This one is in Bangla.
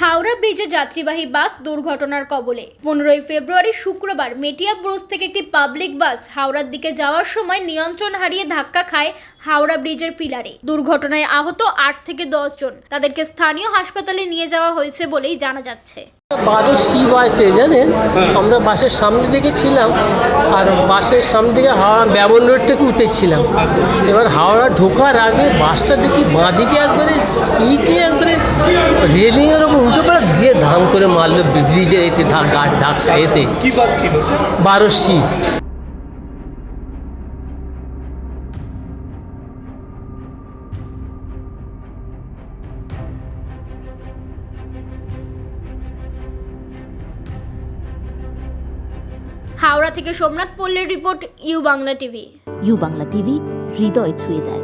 হাওড়া ব্রিজে যাত্রীবাহী বাস দুর্ঘটনার কবলে। পনেরোই ফেব্রুয়ারি শুক্রবার মেটিয়া ব্রুজ থেকে একটি পাবলিক বাস হাওড়ার দিকে যাওয়ার সময় নিয়ন্ত্রণ হারিয়ে ধাক্কা খায় হাওড়া ব্রিজের পিলারে। দুর্ঘটনায় আহত আট থেকে দশ জন। তাদেরকে স্থানীয় হাসপাতালে নিয়ে যাওয়া হয়েছে বলেই জানা যাচ্ছে। বারো সি বাসে জানেন? আমরা বাসের সামনে দিকে ছিলাম আর বাসের সামনে দিকে হাওড়া ব্যবন রোড থেকে উঠেছিলাম এবার হাওড়া ঢোকার আগে বাসটা দেখি বাঁ দিকে একবারে, স্পিডে একবারে রেলিংয়ের দিয়ে করে মারলো ব্রিজে এতে গাড়ি ধাক্কা এতে। কি বারো সি হাওড়া থেকে সোমনাথ পল্লীর report U Bangla TV. U Bangla TV হৃদয় ছুঁয়ে যায়।